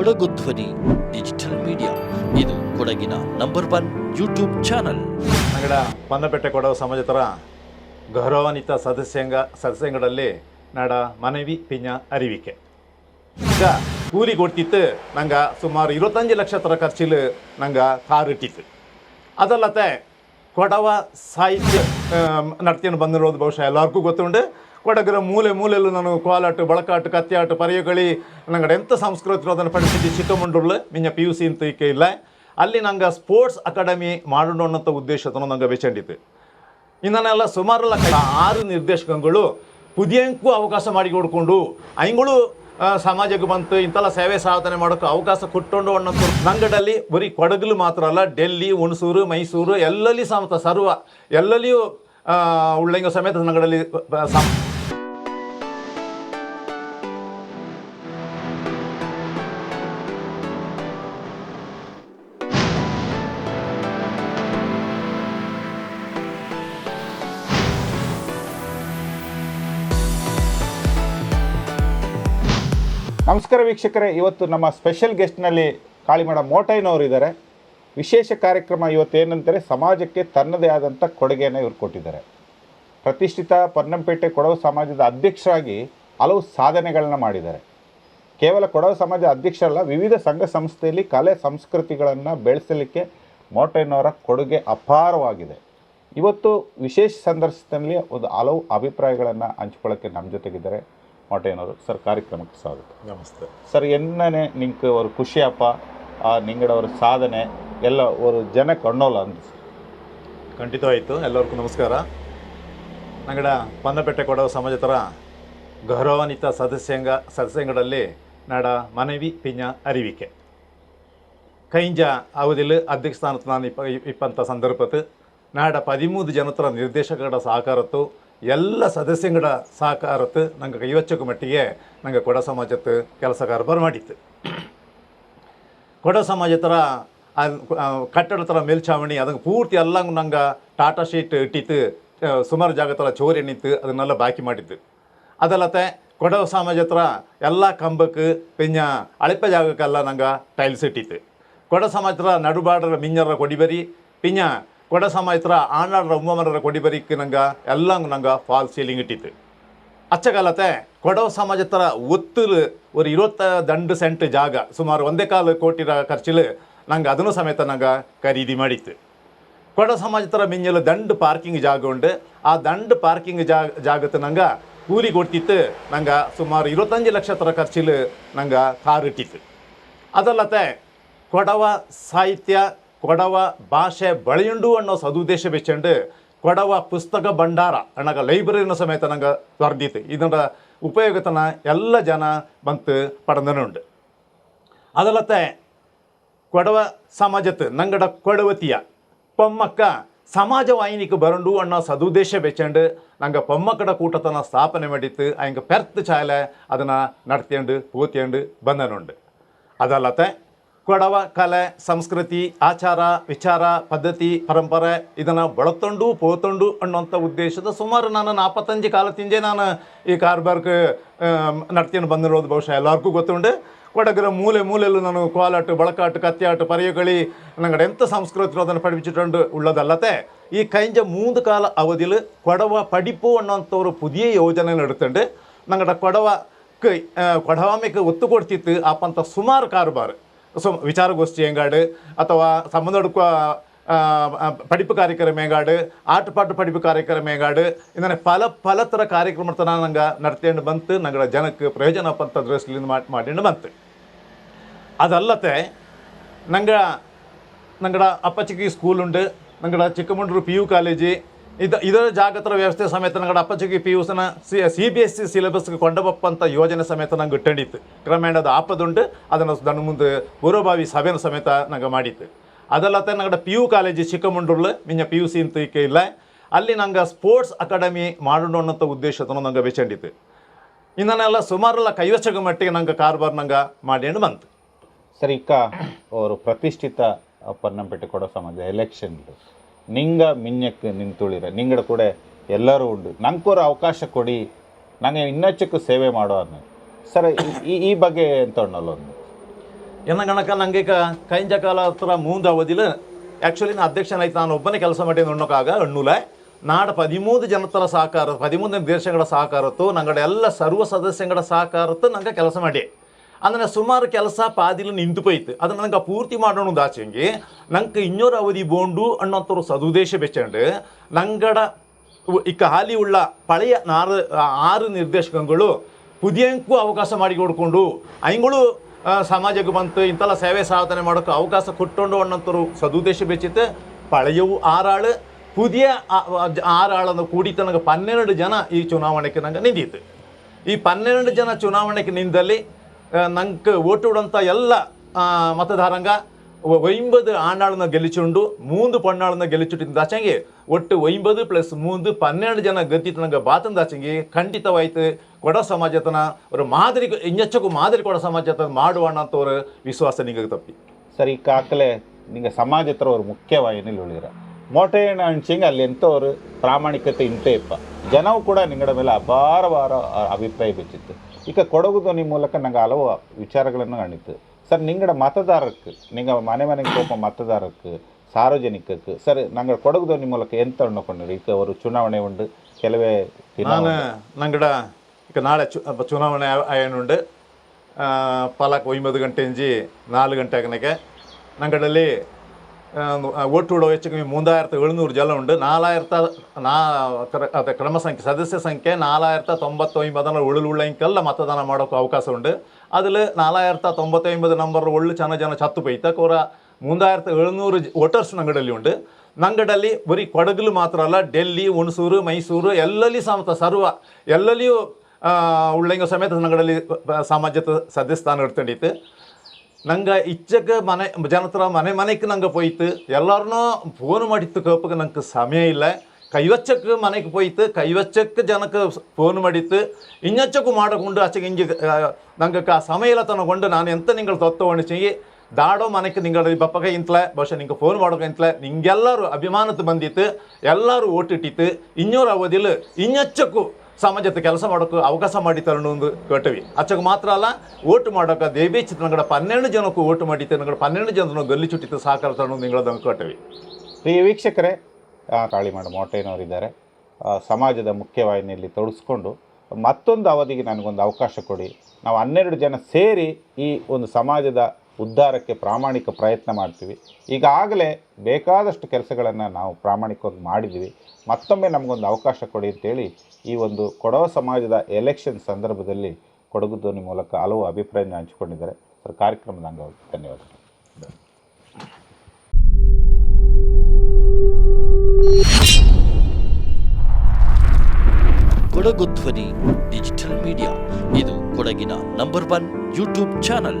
ಕೊಡಗು ಧ್ವನಿ, digital media. ಇದು ಕೊಡಗಿನ ನಂಬರ್ ಒನ್ ಯೂಟ್ಯೂಬ್ ಚಾನಲ್. ನಗಡ ಪನ್ನಪೇಟೆ ಕೊಡಗು ಸಮಾಜತರ ಗೌರವಾನ್ವಿತ ಸದಸ್ಯಂಗ ಸದಸ್ಯಂಗಡಲ್ಲಿ ನಾಡ ಮನವಿ ಪಿಂಜ ಅರಿವಿಕೆ. ಈಗ ಕೂಲಿ ಕೊಡ್ತಿತ್ತು, ನಂಗೆ ಸುಮಾರು ಇರುವತ್ತಂಜು ಲಕ್ಷ ತರ ಖರ್ಚಿಲ್ ನಂಗೆ ಕಾರ್ ಇಟ್ಟಿತ್ತು. ಅದಲ್ಲತೆ ಕೊಡವ ಸಾಹಿತ್ಯ ನಡ್ತಿಯನ್ನು ಬಂದಿರೋದು ಬಹುಶಃ ಎಲ್ಲರಿಗೂ ಗೊತ್ತುಂಡು ಕೊಡಗರ ಮೂಲೆ ಮೂಲೆಯಲ್ಲೂ ನಾನು ಕೋಲಾಟ, ಬಳಕಾಟು, ಕತ್ತಿಯಾಟು ಪರಿಯಗಳಿ. ನಂಗಡೆ ಎಂಥ ಸಂಸ್ಕೃತಿ ಅದನ್ನು ಪಡಿಸಿದ್ದು ಚಿಕ್ಕಮಂಡ್ರುಳ್ಳು ಮಿಂಜ ಪಿ ಯು ಸಿ ಅಂತ ಈಕೆ ಇಲ್ಲ. ಅಲ್ಲಿ ನಂಗೆ ಸ್ಪೋರ್ಟ್ಸ್ ಅಕಾಡೆಮಿ ಮಾಡೋಣ ಅನ್ನೋ ಉದ್ದೇಶತನ ನಂಗೆ ಬೆಚ್ಚಂಡಿತ್ತು. ಇನ್ನನ್ನೆಲ್ಲ ಸುಮಾರೆಲ್ಲ ಆರು ನಿರ್ದೇಶಕಗಳು ಪುದಿಯಂಕೂ ಅವಕಾಶ ಮಾಡಿ ಕೊಡ್ಕೊಂಡು, ಐಗಳು ಸಮಾಜಕ್ಕೆ ಬಂತು, ಇಂಥೆಲ್ಲ ಸೇವೆ ಸಾಧನೆ ಮಾಡೋಕ್ಕೆ ಅವಕಾಶ ಕೊಟ್ಟೊಂಡು ಅನ್ನೋದು ನಂಗಡಲ್ಲಿ ಬರೀ ಕೊಡಗಲು ಮಾತ್ರ ಅಲ್ಲ, ಡೆಲ್ಲಿ, ಹುಣಸೂರು, ಮೈಸೂರು, ಎಲ್ಲಲ್ಲಿ ಸಮೇತ ಸರ್ವ, ಎಲ್ಲಲ್ಲಿಯೂ ಉಳ್ಳಂಗ ಸಮೇತ ನಂಗಡಲ್ಲಿ ನಮಸ್ಕಾರ ವೀಕ್ಷಕರೇ, ಇವತ್ತು ನಮ್ಮ ಸ್ಪೆಷಲ್ ಗೆಸ್ಟ್ನಲ್ಲಿ ಕಾಳಿಮಡ ಮೋಟೈನವರು ಇದ್ದಾರೆ. ವಿಶೇಷ ಕಾರ್ಯಕ್ರಮ ಇವತ್ತೇನಂತಾರೆ ಸಮಾಜಕ್ಕೆ ತನ್ನದೇ ಆದಂಥ ಕೊಡುಗೆಯನ್ನು ಇವರು ಕೊಟ್ಟಿದ್ದಾರೆ. ಪ್ರತಿಷ್ಠಿತ ಪೊನ್ನಂಪೇಟೆ ಕೊಡವ ಸಮಾಜದ ಅಧ್ಯಕ್ಷರಾಗಿ ಹಲವು ಸಾಧನೆಗಳನ್ನ ಮಾಡಿದ್ದಾರೆ. ಕೇವಲ ಕೊಡವ ಸಮಾಜ ಅಧ್ಯಕ್ಷರಲ್ಲ, ವಿವಿಧ ಸಂಘ ಸಂಸ್ಥೆಯಲ್ಲಿ ಕಲೆ ಸಂಸ್ಕೃತಿಗಳನ್ನು ಬೆಳೆಸಲಿಕ್ಕೆ ಮೋಟೈನವರ ಕೊಡುಗೆ ಅಪಾರವಾಗಿದೆ. ಇವತ್ತು ವಿಶೇಷ ಸಂದರ್ಶನದಲ್ಲಿ ಒಂದು ಹಲವು ಅಭಿಪ್ರಾಯಗಳನ್ನು ಹಂಚ್ಕೊಳ್ಳೋಕ್ಕೆ ನಮ್ಮ ಜೊತೆಗಿದ್ದಾರೆ. ಮಾಟೇನವರು ಸರ್ ಕಾರ್ಯಕ್ರಮಕ್ಕೆ ಸ್ವಾಗತ ನಮಸ್ತೆ. ಸರ್ ಎನ್ನನೆ ನಿಂಗೆ ಅವರು ಖುಷಿಯಪ್ಪ ನಿಂಗಡವರ ಸಾಧನೆ ಎಲ್ಲ ಅವರು ಜನ ಕಣ್ಣೋಲ್ಲ ಅಂತ ಖಂಡಿತವಾಯಿತು ಎಲ್ಲರಿಗೂ ನಮಸ್ಕಾರ. ನಂಗಡ ಪನ್ನಪೇಟೆ ಕೊಡವ ಸಮಾಜತರ ಗೌರವಾನ್ವಿತ ಸದಸ್ಯಂಗ ಸದಸ್ಯಂಗಡಲ್ಲಿ ನಾಡ ಮನವಿ ಪಿಂಜ ಅರಿವಿಕೆ. ಕೈಂಜ ಅವಧಿಲು ಅಧ್ಯಕ್ಷ ಸ್ಥಾನ ಇಪ್ಪ ಇಪ್ಪಂಥ ಸಂದರ್ಭದ ನಾಡ ಪದಿಮೂದು ಜನತ್ರ ನಿರ್ದೇಶಕರ ಸಹಕಾರತ್ತು ಎಲ್ಲ ಸದಸ್ಯಂಗಡ ಸಹಕಾರತ್ತು ನಂಗೆ ಕೈವಚ್ಚಕ್ಕೆ ಮಟ್ಟಿಗೆ ನಂಗೆ ಕೊಡ ಸಮಾಜತ್ತು ಕೆಲಸ ಕಾರ್ಬಾರ್ ಮಾಡಿತ್ತು ಕೊಡ ಸಮಾಜ ಥರ ಕಟ್ಟಡ ಥರ ಮೇಲ್ಛಾವಣಿ ಅದಕ್ಕೆ ಪೂರ್ತಿ ಎಲ್ಲ ನಂಗೆ ಟಾಟಾ ಶೀಟ್ ಇಟ್ಟಿತ್ತು ಆ, ಸುಮಾರು ಜಾಗ ಥರ ಚೋರಿ ನಿಂತು ಅದನ್ನೆಲ್ಲ ಬಾಕಿ ಮಾಡಿದ್ದು ಅದಲ್ಲತ್ತೆ ಕೊಡವ ಸಮಾಜ ಹತ್ರ ಎಲ್ಲ ಕಂಬಕ್ಕೆ ಪಿಂಜ ಅಳಿಪ ಜಾಗಕ್ಕೆಲ್ಲ ನಂಗೆ ಟೈಲ್ಸ್ ಇಟ್ಟಿತ್ತು ಕೊಡ ಸಮಾಜ ಹತ್ರ ನಡುಬಾಡರ ಮಿಂಜರ ಕೊಡಿಬರಿ ಪಿಂಜ கொடை சமயத்தில் ஆண்டாடுற உம்மமரரை கொடி பறிக்கு நாங்கள் ಫಾಲ್ ಸೀಲಿಂಗ್ ஃபால் ಅಚ್ಚ ಕಾಲತೆ ಕೊಡವ ಸಮಾಜತ್ತರ ಒತ್ತಲು ಒಂದು ಇರುವತ್ತ ದಂಡು ಸೆಂಟ್ ಜಾಗ, ಸುಮಾರು ಒಂದೇ ಕಾಲು ರ ಖರ್ಚಿಲು ನಂಗೆ ಅದನ್ನು ಸಮೇತ ನಂಗೆ ಖರೀದಿ ಮಾಡಿತ್ತು. ಕೊಡವ ಸಮಾಜತ್ತರ ಮಿಂಜಲು ದಂಡು ಪಾರ್ಕಿಂಗ್ ಜಾಗ ಉಂಡು, ಆ ದಂಡು ಪಾರ್ಕಿಂಗ್ ಜಾಗ ಜಾಗತ್ತು ನಂಗೆ ಕೂಲಿ ಕೊಡ್ತಿತ್ತು, ನಂಗೆ ಸುಮಾರು ಇರುವತ್ತಂಜು ಲಕ್ಷ ಥರ ಖರ್ಚಿಲು ನಂಗೆ ಕಾರ್ ಇಟ್ಟಿತ್ತು. ಅದಲ್ಲತೆ ಕೊಡವ ಸಾಹಿತ್ಯ ಕೊಡವ ಭಾಷೆ ಬಳಿಯುಂಡು ಅನ್ನೋ ಸದುದ್ದೇಶ ಬೆಚ್ಚಂಡು ಕೊಡವ ಪುಸ್ತಕ ಭಂಡಾರ ಅಣ್ಣಗ ಲೈಬ್ರರಿನ ಸಮೇತ ನಂಗೆ ತೊರೆದಿತ್ತು ಇದರ ಉಪಯೋಗತನ ಎಲ್ಲ ಜನ ಬಂತು ಪಡೆದನುಂಡು. ಅದಲ್ಲತ್ತೆ ಕೊಡವ ಸಮಾಜತ್ ನಂಗಡ ಕೊಡವತಿಯ ಪೊಮ್ಮಕ್ಕ ಸಮಾಜ ವಾಹಿನಿಗೆ ಬರಂಡು ಅನ್ನೋ ಸದುದ್ದೇಶ ಬೆಚ್ಚಂಡು ನಂಗೆ ಪೊಮ್ಮಕ್ಕಡ ಕೂಟತನ ಸ್ಥಾಪನೆ ಮಾಡಿತ್ತು ಹಂಗೆ ಪೆರ್ತ್ ಚಾಲೆ ಅದನ್ನು ನಡ್ತ್ಯಂಡು, ಪೂತ್ಯಂಡು ಬಂದನುಂಡು. ಅದಲ್ಲತ್ತೆ ಕೊಡವ ಕಲೆ, ಸಂಸ್ಕೃತಿ, ಆಚಾರ, ವಿಚಾರ, ಪದ್ಧತಿ, ಪರಂಪರೆ ಇದನ್ನು ಬಳತೊಂಡು ಪೋತೊಂಡು ಅನ್ನೋಂಥ ಉದ್ದೇಶದ ಸುಮಾರು ನಾನು ನಾಲ್ಪತ್ತಂಜು ಕಾಲ ತಿಂಜೆ ನಾನು ಈ ಕಾರ್ಬಾರ್ಗೆ ನಡ್ತೀನಿ ಬಂದಿರೋದು ಬಹುಶಃ ಎಲ್ಲರಿಗೂ ಗೊತ್ತುಂಡು. ಕೊಡಗರ ಮೂಲೆ ಮೂಲೆಯಲ್ಲೂ ನಾನು ಕೋಲಾಟು, ಬಳಕಾಟು ಕತ್ತಾಟು ಪರಿಯಗಳಿ, ನಂಗಡೆ ಎಂಥ ಸಂಸ್ಕೃತಿ ಅದನ್ನು ಪಡಿಬಿಟ್ಟು ಉಳ್ಳದಲ್ಲತೆ. ಈ ಕೈಂಜ ಮೂದು ಕಾಲ ಅವಧಿಲು ಕೊಡವ ಪಡಿಪು ಅನ್ನೋಂಥವ್ರು ಪುದಿಯ ಯೋಜನೆ ನಡುತ್ತಂಡು ನಂಗಡೆ ಕೊಡವ ಕೊಡವಾಮಿಗೆ ಒತ್ತು ಕೊಡ್ತಿತ್ತು ಆಪಂಥ ಸುಮಾರು ಕಾರುಬಾರು. ಸೊ ವಿಚಾರಗೋಷ್ಠಿ ಎಂಗಾಡು ಅಥವಾ സംബന്ധമെടുക്കുക പഠിപ്പ് ಕಾರ್ಯಕ್ರಮಗಾಡು ಪಡಿಪು ಕಾರ್ಯಕ್ರಮ ಕಾರ್ಯಕ್ರಮಗಾಡು ಇಂದನೆ ಫಲ ಪಲ ಥರ ಕಾರ್ಯಕ್ರಮ ನಂಗೆ ನಡ್ತೇಂಡು ಬಂತು. ನಂಗಡ ಜನಕ್ಕೆ ಪ್ರಯೋಜನ ಪಂತ ದೃಷ್ಟಿಯಿಂದ ಮಾಡಿ ಮಾಡಿಂಡು ಬಂತು. ಅದಲ್ಲದೆ, ನಂಗೆ, ನಂಗಡ ಅಪ್ಪಚಿಕ್ಕಿ ಸ್ಕೂಲುಂಡು. ನಂಗಡ ಚಿಕ್ಕಮಂಡ್ರು ಪಿ ಯು ಕಾಲೇಜಿ ಇದು ಇದರ ಜಾಗತರ ವ್ಯವಸ್ಥೆ ಸಮೇತ ನಂಗಡ ಅಪ್ಪಚುಕಿ P ಯುಸನ C C B S C ಸಿಲೆಬಸ್ಗೆ ಕೊಂಡಪ್ಪಂಥ ಯೋಜನೆ ಸಮೇತ ನಂಗೆ ಇಟ್ಟಂಡಿತ್ತು. ಕ್ರಮೇಣ ಅದು ಅದನ್ನು ನನ್ನ ಮುಂದೆ ಪೂರ್ವಭಾವಿ ಸಭೆನ ಸಮೇತ ನಂಗೆ ಮಾಡಿತ್ತು. ಅದಲ್ಲತ್ತೆ ನಂಗಡ ಪಿ ಯು ಕಾಲೇಜಿ ಚಿಕ್ಕಮಂಡೂರ್ಲು ಮಿಂಜ ಪಿ ಯು ಸಿ ಅಂತ ಇಲ್ಲ. ಅಲ್ಲಿ ನಂಗೆ ಸ್ಪೋರ್ಟ್ಸ್ ಅಕಾಡೆಮಿ ಮಾಡೋಣ ಅನ್ನೋಂಥ ಉದ್ದೇಶತನ ನಂಗೆ ಬೆಚ್ಚಂಡಿತ್ತು. ಇನ್ನನ್ನೆಲ್ಲ ಸುಮಾರೆಲ್ಲ ಕೈವಚಗ ಮಟ್ಟಿಗೆ ನಂಗೆ ಕಾರ್ಬಾರ್ ನಂಗೆ ಮಾಡ್ಯಂಡು ಬಂತು. ಸರ್ ಅವರು ಪ್ರತಿಷ್ಠಿತ ಪನ್ನಂಪೇಟೆ ಕೊಡೋ ಸಮಾಜ ಎಲೆಕ್ಷನ್ ನಿಂಗ ಮಿಂಜಕ್ಕೆ ನಿಂತುಳಿರ. ನಿಂಗಡ ಕೂಡ ಎಲ್ಲರೂ ಉಂಡು. ನಂಗೆ ಅವಕಾಶ ಕೊಡಿ. ನನಗೆ ಇನ್ನಚ್ಚಕ್ಕೂ ಸೇವೆ ಮಾಡೋ ಅನ್ನ ಸರ್, ಈ- ಈ ಬಗ್ಗೆ ಎಂತ ಒಂದು? ಎನ್ನ ಗಣಕ, ನಂಗೆ ಈಗ ಕೈಂಜ ಕಾಲ ಹತ್ರ ಮೂಂದ ಅವಧಿಲು ಆ್ಯಕ್ಚುಲಿ ನಾನು ಅಧ್ಯಕ್ಷನಾಯ್ತು. ನಾನು ಒಬ್ಬನೇ ಕೆಲಸ ಮಾಡಿ ಅನ್ನೋಕ್ಕಾಗ ಅಣ್ಣುಲೆ ನಾಡ ಪದಿಮೂರು ಜನತರ ಸಹಕಾರ ಪದಿಮೂರು ದೇಶಗಳ ಸಹಕಾರತ್ತು, ನಂಗಡೆ ಎಲ್ಲ ಸರ್ವ ಸದಸ್ಯಗಳ ಸಹಕಾರತ್ತು ನಂಗೆ ಕೆಲಸ ಮಾಡಿ ಅಂದ್ರೆ ಸುಮಾರು ಕೆಲಸ ಪಾದಿಲು ನಿಂತು ಪೋಯ್ತು ಅದನ್ನ ನಂಗೆ ಪೂರ್ತಿ ಮಾಡೋಣ ದಾಚಂಗಿ. ನಂಗೆ ಇನ್ನೂರು ಅವಧಿ ಬೋಂಡು ಅನ್ನೋಂಥವ್ರು ಸದುದ್ದೇಶ ಬೆಚ್ಚಂಡು. ನಂಗಡ ಈ ಹಾಲಿ ಉಳ್ಳ ಪಳೆಯ ನಾರು ಆರು ನಿರ್ದೇಶಕಗಳು ಪುದಿಯಂಕು ಅವಕಾಶ ಮಾಡಿ ಕೊಡ್ಕೊಂಡು, ಐಗಳು ಸಮಾಜಕ್ಕೆ ಬಂತು, ಇಂಥಲ್ಲ ಸೇವೆ ಸಾಧನೆ ಮಾಡೋಕ್ಕೆ ಅವಕಾಶ ಕೊಟ್ಟೊಂಡು ಅನ್ನೋಂಥವ್ರು ಸದುದ್ದೇಶ ಬೆಚ್ಚಿತ್ತು. ಪಳೆಯವು ಆರಾಳು, ಪುದಿಯ ಆರಾಳನ್ನು ಕೂಡಿ ತನಗೆ ಪನ್ನೆರಡು ಜನ ಈ ಚುನಾವಣೆಗೆ ನಂಗೆ ನಿಂದಿತ್ತು. ಈ ಪನ್ನೆರಡು ಜನ ಚುನಾವಣೆಗೆ ನಿಂದಲ್ಲಿ നമുക്ക് വോട്ടുവിടുന്ന ಎಲ್ಲ ಮತದಾರಂಗ ಒಂಬದು ಆನಾಳನ್ನ ഗെലിച്ചുണ്ട് ಮೂಂದು പെണ്ണാളിനെ ಗೆಲ್ಲಿಚುಟ್ಟಿನ ದಾಚಂಗೆ, ಒಟ್ಟು ಒಂಬದು ಪ್ಲಸ್ ಮೂಂದು ಪನ್ನೆರಡು ಜನ ಗದ್ದಿಟ್ಟನಂಗ ಬಾತನ ದಾಚಂಗೆ ಖಂಡಿತವಾಯ್ತು, ಕೊಡ ಸಮಾಜತನ, ಅವರು ಮಾದರಿ ಇನ್ನೆಚ್ಚಕ್ಕೂ ಮಾದರಿ ಕೊಡ ಸಮಾಜತನ ಮಾಡುವಣ ಅಂತ ಅವರು ವಿಶ್ವಾಸ ನಿಂಗೆ ತಪ್ಪಿ. ಸರಿ, ಕಾಕಲೆ ನಿಮಗೆ ಸಮಾಜ ಹತ್ರ ಅವರು ಮುಖ್ಯವಾಹಿನಿಲಿ ಉಳಿದಿರ. ಮೋಟೆ ಅಂಚಿಂಗ್ ಅಲ್ಲಿ ಎಂಥವ್ರು ಪ್ರಾಮಾಣಿಕತೆ ಇಂತೆ ಇಪ್ಪ. ಜನವು ಕೂಡ ನಿಂಗಡ ಮೇಲೆ ಅಪಾರವಾರ ಅಭಿಪ್ರಾಯ ಬಿಚ್ಚಿತ್ತು. ಈಗ ಕೊಡಗು ಧ್ವನಿ ಮೂಲಕ ನಂಗೆ ಹಲವು ವಿಚಾರಗಳನ್ನು ಕಾಣಿತ್ತು ಸರ್ ನಿಂಗಡ ಮತದಾರಕ್ಕೆ ನಿಂಗ ಮನೆ ಮನೆಗೆ ಹೋಗೋ ಮತದಾರಕ್ಕೆ ಸಾರ್ವಜನಿಕಕ್ಕೆ ಸರ್ ನಂಗೆ ಕೊಡಗು ಧ್ವನಿ ಮೂಲಕ ಎಂತ ಅಣ್ಣಕೊಂಡಿರಿ ಈಗ ಅವರು ಚುನಾವಣೆ ಉಂಡು ಕೆಲವೇ ದಿನ ನಾನು ನಂಗಡ ಈಗ ನಾಳೆ ಚು ಅಪ್ಪ ಚುನಾವಣೆ ಆಯನುಂಡು ಪಲಕ್ ಒಂಬತ್ತು ಗಂಟೆ ಇಂಜಿ ನಾಲ್ಕು ಗಂಟೆ ಆಗನೆಗೆ. ನಂಗಡಲ್ಲಿ ಒಟ್ಟು ಹೆಚ್ಚು ಕಮ್ಮಿ ಮೂಂದಾಯಿರತ್ತು ಏಳ್ನೂರು ಜನ ಉಂಡು ನಾಲಾಯಿರತ್ತ ನಾ ಅದ ಕ್ರಮ ಸಂಖ್ಯೆ, ಸದಸ್ಯ ಸಂಖ್ಯೆ ನಾಲಾಯಿರತ್ತ ತೊಂಬತ್ತೊಂಬದನ ಉಳ್ಳುಳ್ಳಂಕೆಲ್ಲ ಮತದಾನ ಮಾಡೋಕ್ಕೆ ಅವಕಾಶ ಉಂಡು അതിൽ നാലായിരത്തി തൊമ്പത്തൊമ്പത് നമ്പർ ഉള്ളിൽ ചെന്ന ജന ചത്തുപോയിത്ത കുറേ മൂന്നായിരത്തി എഴുന്നൂറ് വോട്ടേഴ്സ് ഞങ്ങളുടെ ನಂಗಡಲ್ಲಿ ಬರೀ ಕೊಡಗಲು ಮಾತ್ರ ಅಲ್ಲ, ಡೆಲ್ಲಿ, ಹುಣಸೂರು, ಮೈಸೂರು, ಎಲ್ಲಲ್ಲಿ ಸಮೇತ ಸರ್ವ, ಎಲ್ಲಲ್ಲಿಯೂ ಉಳ್ಳಂಗ ಸಮೇತ ನಂಗಡಲ್ಲಿ ಸಾಮಾಜಿತ ಸದಸ್ಯ ಸ್ಥಾನ ಇಡ್ತಂಡಿತ್ತು ನಂಗೆ ಇಚ್ಛಕ್ಕೆ ಮನೆ ಜನತ್ರ ಮನೆ ಮನೆಗೆ ನಂಗೆ ಪೋಯ್ತು ಎಲ್ಲರನ್ನೂ ಫೋನ್ ಮಾಡಿತ್ತು ಕಪ್ಪಗೆ ನಂಗೆ ಸಮಯ ಇಲ್ಲ ಕೈವಚ್ಚಕ್ಕೆ ಮನೆಗೆ ಪೋಯ್ತು ಕೈವಚ್ಚಕ್ಕೆ ಜನಕ್ಕೆ ಫೋನ್ ಮಾಡಿತ್ತು ಇನ್ನೊಚ್ಚಕ್ಕೂ ಮಾಡಿಕೊಂಡು ಆಚೆಗೆ ಹಿಂಗೆ ನಂಗೆ ಆ ಸಮಯ ಇಲ್ಲ ತನಕೊಂಡು ನಾನು ಎಂತ ನಿಂಗಳು ತೊತ್ತು ಒಣಚಿ ದಾಡೋ ಮನೆಗೆ ನಿಂಗಳ ಬಪ್ಪಗೆ ಇಂತಲೆ ಬಹುಶಃ ನಿಂಗೆ ಫೋನ್ ಮಾಡೋಕೆ ಇಂತಲೆ ನಿಂಗೆಲ್ಲರೂ ಅಭಿಮಾನದ ಬಂದಿತ್ತು ಎಲ್ಲರೂ ಓಟಿಟ್ಟಿತ್ತು ಇನ್ನೂರು ಅವಧಿಲು ಇನ್ನೊಚ್ಚಕ್ಕೂ ಸಮಾಜದ ಕೆಲಸ ಮಾಡೋಕ್ಕೆ ಅವಕಾಶ ಮಾಡಿ ತರೋಣ ಒಂದು ಕೊಟ್ಟವಿ ಅಚ್ಚಗೆ ಮಾತ್ರ ಅಲ್ಲ, ಓಟು ಮಾಡೋಕೆ ದೇವಿ ಚಿತ್ರನಗಡ ಪನ್ನೆರಡು ಜನಕ್ಕೂ ಓಟು ಮಾಡಿ ನಂಗಡ ಪನ್ನೆರಡು ಜನರನ್ನು ಗಲ್ಲಿ ಚುಟ್ಟಿತ್ತು ಸಹಕಾರ ತರೋಣ ನಿಂಗಳದನ್ನು ಕೊಟ್ಟವಿ ಪ್ರಿಯ ವೀಕ್ಷಕರೇ ಕಾಳಿ ಕಾಳಿಮಾಡ ಮೋಟೇನವರಿದ್ದಾರೆ. ಸಮಾಜದ ಮುಖ್ಯವಾಹಿನಿಯಲ್ಲಿ ತೊಡಗಿಸ್ಕೊಂಡು ಮತ್ತೊಂದು ಅವಧಿಗೆ ನನಗೊಂದು ಅವಕಾಶ ಕೊಡಿ. ನಾವು ಹನ್ನೆರಡು ಜನ ಸೇರಿ ಈ ಒಂದು ಸಮಾಜದ ಉದ್ಧಾರಕ್ಕೆ ಪ್ರಾಮಾಣಿಕ ಪ್ರಯತ್ನ ಮಾಡ್ತೀವಿ. ಈಗಾಗಲೇ ಬೇಕಾದಷ್ಟು ಕೆಲಸಗಳನ್ನು ನಾವು ಪ್ರಾಮಾಣಿಕವಾಗಿ ಮಾಡಿದ್ದೀವಿ. ಮತ್ತೊಮ್ಮೆ ನಮಗೊಂದು ಅವಕಾಶ ಕೊಡಿ ಅಂತೇಳಿ ಈ ಒಂದು ಕೊಡವ ಸಮಾಜದ ಎಲೆಕ್ಷನ್ ಸಂದರ್ಭದಲ್ಲಿ ಕೊಡಗು ಧ್ವನಿ ಮೂಲಕ ಹಲವು ಅಭಿಪ್ರಾಯನ ಹಂಚಿಕೊಂಡಿದ್ದಾರೆ. ಸರ್, ಕಾರ್ಯಕ್ರಮದ ಅಂಗವಾಗಿ ಧನ್ಯವಾದಗಳು. ಕೊಡಗು ಧ್ವನಿ ಡಿಜಿಟಲ್ ಮೀಡಿಯಾ ಇದು ಕೊಡಗಿನ ನಂಬರ್ ಒನ್ ಯೂಟ್ಯೂಬ್ ಚಾನಲ್